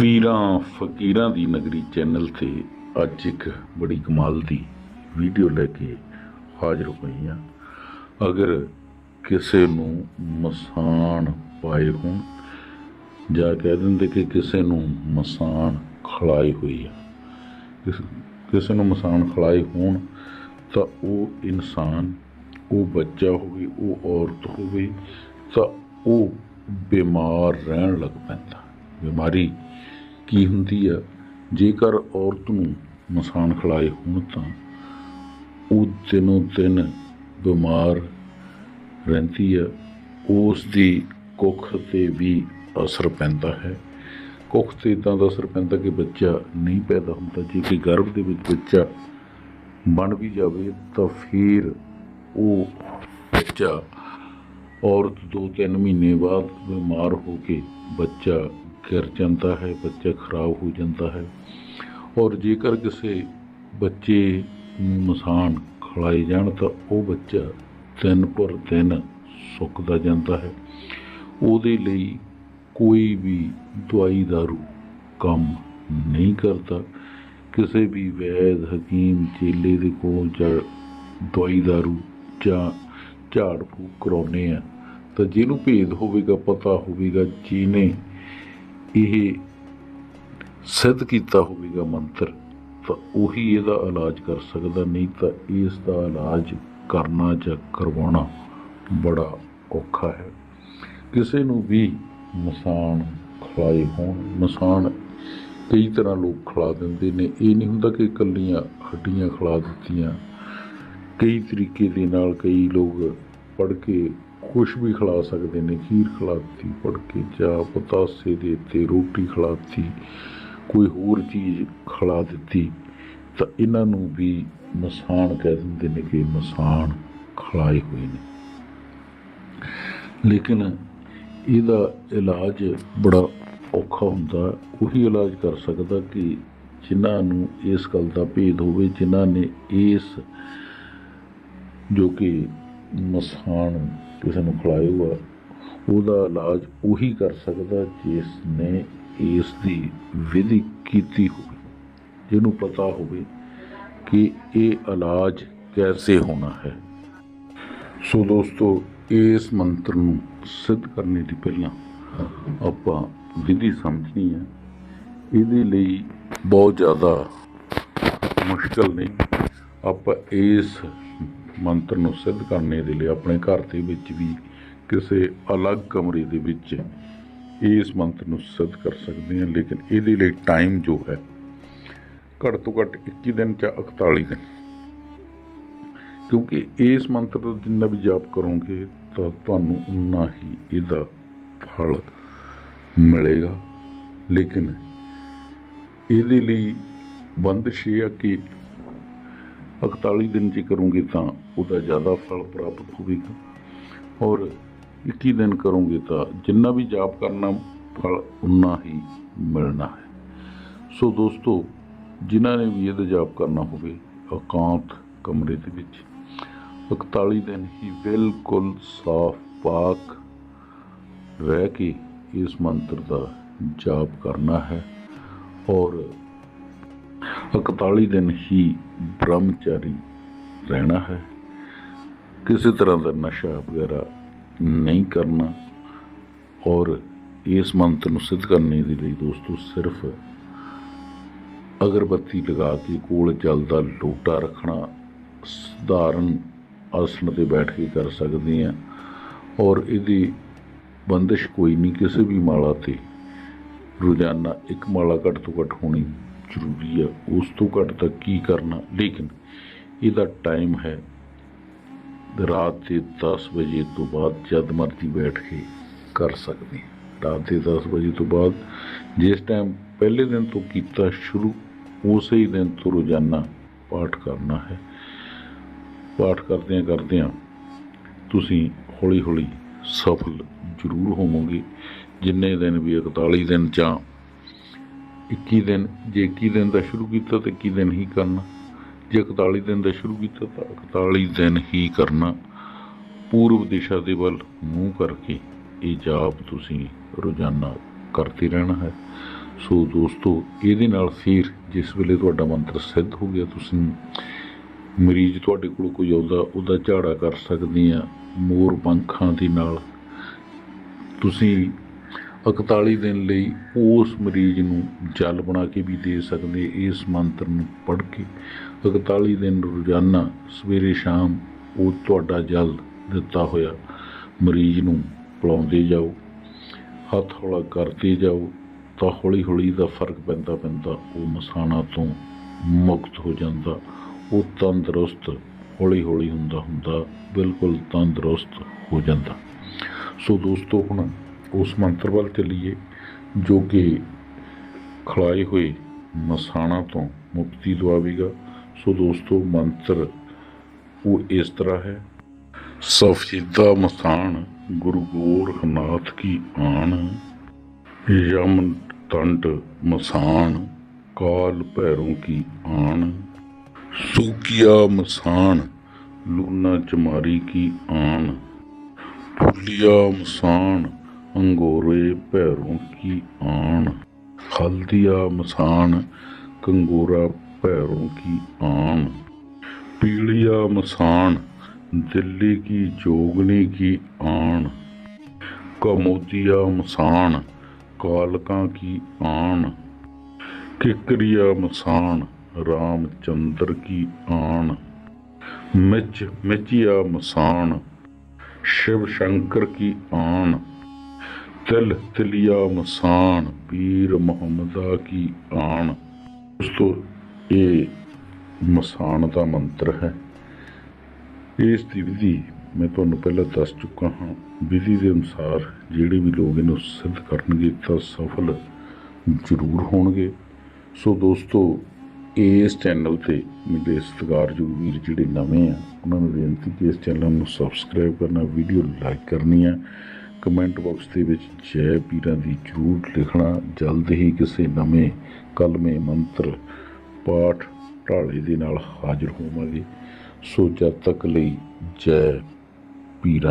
ਪੀਰਾਂ ਫਕੀਰਾਂ ਦੀ ਨਗਰੀ ਚੈਨਲ ਤੇ ਅੱਜ ਇੱਕ ਬੜੀ ਕਮਾਲ ਦੀ ਵੀਡੀਓ ਲੈ ਕੇ ਹਾਜ਼ਰ ਹੋਈ ਹਾਂ। ਅਗਰ ਕਿਸੇ ਨੂੰ ਮਸਾਨ ਪਾਏ ਹੋਣ, ਜਾਂ ਕਹਿ ਦਿੰਦੇ ਕਿ ਕਿਸੇ ਨੂੰ ਮਸਾਨ ਖਲਾਈ ਹੋਈ ਆ। ਕਿਸ- ਕਿਸੇ ਨੂੰ ਮਸਾਨ ਖਲਾਏ ਹੋਣ, ਤਾਂ ਉਹ ਇਨਸਾਨ, ਉਹ ਬੱਚਾ ਹੋਵੇ, ਉਹ ਔਰਤ ਹੋਵੇ, ਤਾਂ ਉਹ ਬਿਮਾਰ ਰਹਿਣ ਲੱਗ ਪੈਂਦਾ। ਬਿਮਾਰੀ ਕੀ ਹੁੰਦੀ ਆ? ਜੇਕਰ ਔਰਤ ਨੂੰ ਮਸਾਨ ਖਿਲਾਏ ਹੋਣ ਤਾਂ ਉਹ ਦਿਨੋਂ ਦਿਨ ਬਿਮਾਰ ਰਹਿੰਦੀ ਆ। ਉਸ ਦੀ ਕੁੱਖ ਤੇ ਵੀ ਅਸਰ ਪੈਂਦਾ ਹੈ। ਕੁੱਖ ਤੇ ਇਦਾਂ ਦਾ ਅਸਰ ਪੈਂਦਾ ਕਿ ਬੱਚਾ ਨਹੀਂ ਪੈਦਾ ਹੁੰਦਾ। ਜੇ ਕਿ ਗਰਭ ਦੇ ਵਿੱਚ ਬੱਚਾ ਬਣ ਵੀ ਜਾਵੇ ਤਾਂ ਫਿਰ ਉਹ ਬੱਚਾ ਔਰਤ ਦੋ ਤਿੰਨ ਮਹੀਨੇ ਬਾਅਦ ਬਿਮਾਰ ਹੋ ਕੇ ਬੱਚਾ ਗਿਰ ਜਾਂਦਾ ਹੈ, ਬੱਚਾ ਖਰਾਬ ਹੋ ਜਾਂਦਾ ਹੈ। ਔਰ ਜੇਕਰ ਕਿਸੇ ਬੱਚੇ ਨੂੰ ਮਸਾਨ ਖਲਾਏ ਜਾਣ, ਤਾਂ ਉਹ ਬੱਚਾ ਦਿਨ ਪਰ ਦਿਨ ਸੁੱਕਦਾ ਜਾਂਦਾ ਹੈ। ਉਹਦੇ ਲਈ ਕੋਈ ਵੀ ਦਵਾਈ ਦਾਰੂ ਕੰਮ ਨਹੀਂ ਕਰਦਾ। ਕਿਸੇ ਵੀ ਵੈਦ, ਹਕੀਮ, ਚੇਲੇ ਦੇ ਕੋਲ ਜਾ ਦਵਾਈ ਦਾਰੂ ਜਾਂ ਝਾੜ ਫੂਕ ਕਰਾਉਨੇ ਆ, ਤਾਂ ਜਿਹਨੂੰ ਭੇਦ ਹੋਵੇਗਾ, ਪਤਾ ਹੋਵੇਗਾ, ਜਿਹਨੇ ਇਹ ਸਿੱਧ ਕੀਤਾ ਹੋਵੇਗਾ ਮੰਤਰ, ਤਾਂ ਉਹੀ ਇਹਦਾ ਇਲਾਜ ਕਰ ਸਕਦਾ, ਨਹੀਂ ਤਾਂ ਇਸ ਦਾ ਇਲਾਜ ਕਰਨਾ ਜਾਂ ਕਰਵਾਉਣਾ ਬੜਾ ਔਖਾ ਹੈ। ਕਿਸੇ ਨੂੰ ਵੀ ਮਸਾਨ ਖਲਾਏ ਹੋਣ, ਮਸਾਨ ਕਈ ਤਰ੍ਹਾਂ ਲੋਕ ਖਿਲਾ ਦਿੰਦੇ ਨੇ। ਇਹ ਨਹੀਂ ਹੁੰਦਾ ਕਿ ਇਕੱਲੀਆਂ ਹੱਡੀਆਂ ਖਿਲਾ ਦਿੱਤੀਆਂ। ਕਈ ਤਰੀਕੇ ਦੇ ਨਾਲ ਕਈ ਲੋਕ ਪੜ ਕੇ ਕੁਛ ਵੀ ਖਿਲਾ ਸਕਦੇ ਨੇ, ਖੀਰ ਖਿਲਾਤੀ ਪੜ ਚਾਹ, ਪਤਾਸੇ ਦੇ ਉੱਤੇ ਰੋਟੀ ਖਿਲਾਤੀ, ਕੋਈ ਹੋਰ ਚੀਜ਼ ਖਿਲਾ ਦਿੱਤੀ, ਤਾਂ ਇਹਨਾਂ ਨੂੰ ਵੀ ਮਸਾਨ ਕਹਿ ਦਿੰਦੇ ਨੇ ਕਿ ਮਸਾਨ ਖਿਲਾਏ ਹੋਏ ਨੇ। ਲੇਕਿਨ ਇਹਦਾ ਇਲਾਜ ਬੜਾ ਔਖਾ ਹੁੰਦਾ, ਉਹੀ ਇਲਾਜ ਕਰ ਸਕਦਾ ਕਿ ਜਿਨ੍ਹਾਂ ਨੂੰ ਇਸ ਗੱਲ ਦਾ ਭੇਦ ਹੋਵੇ, ਜਿਨ੍ਹਾਂ ਨੇ ਇਸ ਜੋ ਕਿ ਮਸਾਨ ਕਿਸੇ ਨੂੰ ਖਿਲਾਏ ਹੋਆ ਉਹਦਾ ਇਲਾਜ ਉਹੀ ਕਰ ਸਕਦਾ ਜਿਸ ਨੇ ਇਸ ਦੀ ਵਿਧੀ ਕੀਤੀ ਹੋਵੇ। ਜਿਹਨੂੰ ਪਤਾ ਹੋਵੇ ਕਿ ਇਹ ਇਲਾਜ ਕੈਸੇ ਹੋਣਾ ਹੈ। ਸੋ ਦੋਸਤੋ, ਇਸ ਮੰਤਰ ਨੂੰ ਸਿੱਧ ਕਰਨੇ ਦੀ ਪਹਿਲਾਂ ਆਪਾਂ ਵਿਧੀ ਸਮਝਣੀ ਹੈ। ਇਹਦੇ ਲਈ ਬਹੁਤ ਜ਼ਿਆਦਾ ਮੁਸ਼ਕਲ ਨਹੀਂ। ਆਪਾਂ ਇਸ ਮੰਤਰ ਨੂੰ ਸਿੱਧ ਕਰਨੇ ਦੇ ਲਈ ਆਪਣੇ ਘਰ ਦੇ ਵਿੱਚ ਵੀ ਕਿਸੇ ਅਲੱਗ ਕਮਰੇ ਦੇ ਵਿੱਚ ਇਸ ਮੰਤਰ ਨੂੰ ਸਿੱਧ ਕਰ ਸਕਦੇ ਹਾਂ, ਲੇਕਿਨ ਇਹਦੇ ਲਈ ਟਾਈਮ ਜੋ ਹੈ, ਘੱਟ ਤੋਂ ਘੱਟ 21 ਦਿਨ ਜਾਂ 41 ਦਿਨ। ਕਿਉਂਕਿ ਇਸ ਮੰਤਰ ਦਾ ਜਿੰਨਾ ਵੀ ਜਾਪ ਕਰੋਗੇ ਤਾਂ ਤੁਹਾਨੂੰ ਉਨਾ ਹੀ ਇਹਦਾ ਫਲ ਮਿਲੇਗਾ। ਲੇਕਿਨ ਇਹਦੇ ਲਈ ਬੰਦਸ਼ ਇਹ ਆ ਕਿ 41 ਦਿਨ ਜੇ ਕਰੋਗੇ ਤਾਂ ਉਹਦਾ ਜ਼ਿਆਦਾ ਫਲ ਪ੍ਰਾਪਤ ਹੋਵੇਗਾ। ਔਰ 21 ਦਿਨ ਕਰੋਗੇ ਤਾਂ ਜਿੰਨਾ ਵੀ ਜਾਪ ਕਰਨਾ, ਫਲ ਉਨਾ ਹੀ ਮਿਲਣਾ ਹੈ। ਸੋ ਦੋਸਤੋ, ਜਿਨ੍ਹਾਂ ਨੇ ਵੀ ਇਹਦਾ ਜਾਪ ਕਰਨਾ ਹੋਵੇ, ਇਕਾਂਤ ਕਮਰੇ ਦੇ ਵਿੱਚ 41 ਦਿਨ ਹੀ ਬਿਲਕੁਲ ਸਾਫ਼ ਪਾਕ ਰਹਿ ਕੇ ਇਸ ਮੰਤਰ ਦਾ ਜਾਪ ਕਰਨਾ ਹੈ। ਔਰ 41 ਦਿਨ ਹੀ ਬ੍ਰਹਮਚਾਰੀ ਰਹਿਣਾ ਹੈ। ਕਿਸੇ ਤਰ੍ਹਾਂ ਦਾ ਨਸ਼ਾ ਵਗੈਰਾ ਨਹੀਂ ਕਰਨਾ ਔਰ ਇਸ ਮੰਤਰ ਨੂੰ ਸਿੱਧ ਕਰਨੇ ਦੇ ਲਈ ਦੋਸਤੋ ਸਿਰਫ ਅਗਰਬੱਤੀ ਲਗਾ ਕੇ ਕੋਲ ਜਲਦਾ ਲੋਟਾ ਰੱਖਣਾ ਸਧਾਰਨ ਆਸਣ ਤੇ ਬੈਠ ਕੇ ਕਰ ਸਕਦੇ ਆ ਔਰ ਇਹਦੀ ਬੰਦਿਸ਼ ਕੋਈ ਨਹੀਂ, ਕਿਸੇ ਵੀ ਮਾਲਾ ਤੇ। ਰੋਜ਼ਾਨਾ ਇੱਕ ਮਾਲਾ ਘੱਟ ਤੋਂ ਘੱਟ ਹੋਣੀ ਜ਼ਰੂਰੀ ਆ ਉਸ ਤੋਂ ਘੱਟ ਤਾਂ ਕੀ ਕਰਨਾ? ਲੇਕਿਨ ਇਹਦਾ ਟਾਈਮ ਹੈ ਰਾਤ ਦੇ 10 ਵਜੇ ਤੋਂ ਬਾਅਦ ਜਦ ਮਰਜ਼ੀ ਬੈਠ ਕੇ ਕਰ ਸਕਦੇ ਰਾਤ ਦੇ 10 ਵਜੇ ਤੋਂ ਬਾਅਦ ਜਿਸ ਟਾਈਮ ਪਹਿਲੇ ਦਿਨ ਤੋਂ ਕੀਤਾ ਸ਼ੁਰੂ, ਉਸੇ ਹੀ ਦਿਨ ਤੋਂ ਰੋਜ਼ਾਨਾ ਪਾਠ ਕਰਨਾ ਹੈ। ਪਾਠ ਕਰਦਿਆਂ ਕਰਦਿਆਂ ਤੁਸੀਂ ਹੌਲੀ ਹੌਲੀ ਸਫਲ ਜ਼ਰੂਰ ਹੋਵੋਗੇ। ਜਿੰਨੇ ਦਿਨ ਵੀ 41 ਦਿਨ ਜਾਂ 21 ਦਿਨ, ਜੇ 21 ਦਿਨ ਦਾ ਸ਼ੁਰੂ ਕੀਤਾ ਤਾਂ 21 ਦਿਨ ਹੀ ਕਰਨਾ। ਜੇ 41 ਦਿਨ ਦਾ ਸ਼ੁਰੂ ਕੀਤਾ ਤਾਂ 41 ਦਿਨ ਹੀ ਕਰਨਾ। ਪੂਰਬ ਦਿਸ਼ਾ ਦੇ ਵੱਲ ਮੂੰਹ ਕਰਕੇ ਇਹ ਜਾਪ ਤੁਸੀਂ ਰੋਜ਼ਾਨਾ ਕਰਦੇ ਰਹਿਣਾ ਹੈ। ਸੋ ਦੋਸਤੋ, ਇਹਦੇ ਨਾਲ ਫਿਰ ਜਿਸ ਵੇਲੇ ਤੁਹਾਡਾ ਮੰਤਰ ਸਿੱਧ ਹੋ ਗਿਆ, ਤੁਸੀਂ ਮਰੀਜ਼ ਤੁਹਾਡੇ ਕੋਲ ਕੋਈ ਆਉਂਦਾ, ਉਹਦਾ ਝਾੜਾ ਕਰ ਸਕਦੇ ਆ। ਮੋਰ ਪੰਖਾਂ ਦੇ ਨਾਲ ਤੁਸੀਂ 41 ਦਿਨ ਲਈ ਉਸ ਮਰੀਜ਼ ਨੂੰ ਜਲ ਬਣਾ ਕੇ ਵੀ ਦੇ ਸਕਦੇ ਇਸ ਮੰਤਰ ਨੂੰ ਪੜ੍ਹ ਕੇ। 41 ਦਿਨ ਰੋਜ਼ਾਨਾ ਸਵੇਰੇ ਸ਼ਾਮ ਉਹ ਤੁਹਾਡਾ ਜਲ ਦਿੱਤਾ ਹੋਇਆ ਮਰੀਜ਼ ਨੂੰ ਪਿਲਾਉਂਦੇ ਜਾਓ, ਹੱਥ ਹੌਲਾ ਕਰਦੇ ਜਾਓ, ਤਾਂ ਹੌਲੀ ਹੌਲੀ ਦਾ ਫ਼ਰਕ ਪੈਂਦਾ ਪੈਂਦਾ ਉਹ ਮਸਾਣਾ ਤੋਂ ਮੁਕਤ ਹੋ ਜਾਂਦਾ। ਉਹ ਤੰਦਰੁਸਤ ਹੌਲੀ ਹੌਲੀ ਹੁੰਦਾ ਹੁੰਦਾ ਬਿਲਕੁਲ ਤੰਦਰੁਸਤ ਹੋ ਜਾਂਦਾ। ਸੋ ਦੋਸਤੋ, ਹੁਣ ਉਸ ਮੰਤਰ ਵੱਲ ਚੱਲੀਏ, ਜੋ ਕਿ ਖਲਾਏ ਹੋਏ ਮਸਾਣਾ ਤੋਂ ਮੁਕਤੀ ਦਵਾਵੇਗਾ। ਸੋ ਦੋਸਤੋ, ਮੰਤਰ ਉਹ ਇਸ ਤਰ੍ਹਾਂ ਹੈ। ਸਫੀਦਾ ਮਸਾਨ ਗੁਰੂ ਗੋਰਖਨਾਥ ਕੀ ਆਣ। ਯਮ ਤੰਡ ਮਸਾਨ ਕਾਲ ਭੈਰੋਂ ਕੀ ਆਣ। ਸੂਕੀਆ ਮਸਾਨ ਲੂਨਾ ਚਮਾਰੀ ਕੀ ਆਣ। ਫੁੱਲਿਆ ਮਸਾਨ ਅੰਗੋਰੇ ਪੈਰੋਂ ਕੀ ਆਣ? ਹਲਦੀਆ ਮਸਾਨ ਕੰਗੋਰਾ ਪੈਰੋਂ ਕੀ ਆਣ? ਪੀਲੀਆ ਮਸਾਨ ਦਿੱਲੀ ਕੀ ਜੋਗਨੀ ਕੀ ਆਣ? ਕਮੋਦੀਆ ਮਸਾਨ ਕਾਲਕਾਂ ਕੀ ਆਣ? ਕਿਕਰੀਆ ਮਸਾਨ ਰਾਮ ਚੰਦਰ ਕੀ ਆਣ? ਮਿਚ ਮਿਚਿਆ ਮਸਾਨ ਸ਼ਿਵ ਸ਼ੰਕਰ ਕੀ ਆਣ? ਤਿਲ ਤਲੀਆ ਮਸਾਨ, ਪੀਰ ਮੁਹੰਮਦਾ ਕੀ ਆਣ। ਉਸ ਤੋਂ ਇਹ ਮਸਾਨ ਦਾ ਮੰਤਰ ਹੈ। ਇਸ ਦੀ ਵਿਧੀ ਮੈਂ ਤੁਹਾਨੂੰ ਪਹਿਲਾਂ ਦੱਸ ਚੁੱਕਾ ਹਾਂ। ਵਿਧੀ ਦੇ ਅਨੁਸਾਰ ਜਿਹੜੇ ਵੀ ਲੋਕ ਇਹਨੂੰ ਸਿੱਧ ਕਰਨਗੇ ਤਾਂ ਸਫਲ ਜ਼ਰੂਰ ਹੋਣਗੇ। ਸੋ ਦੋਸਤੋ ਇਸ ਚੈਨਲ ਤੇ ਮੇਰੇ ਸਤਿਕਾਰਯੋਗ ਵੀਰ ਜਿਹੜੇ ਨਵੇਂ ਆ, ਉਹਨਾਂ ਨੂੰ ਬੇਨਤੀ ਕਿ ਇਸ ਚੈਨਲ ਨੂੰ ਸਬਸਕ੍ਰਾਈਬ ਕਰਨਾ ਵੀਡੀਓ ਲਾਈਕ ਕਰਨੀ ਆ। ਕਮੈਂਟ ਬਾਕਸ ਦੇ ਵਿੱਚ ਜੈ ਪੀਰਾਂ ਦੀ ਜ਼ਰੂਰ ਲਿਖਣਾ, ਜਲਦ ਹੀ ਕਿਸੇ ਨਵੇਂ ਕਲਮੇ ਮੰਤਰ ਪਾਠ ਢਾਲੇ ਦੇ ਨਾਲ ਹਾਜ਼ਰ ਹੋਵਾਂਗੇ। ਸੋ ਜਦ ਤੱਕ ਲਈ ਜੈ ਪੀਰਾਂ।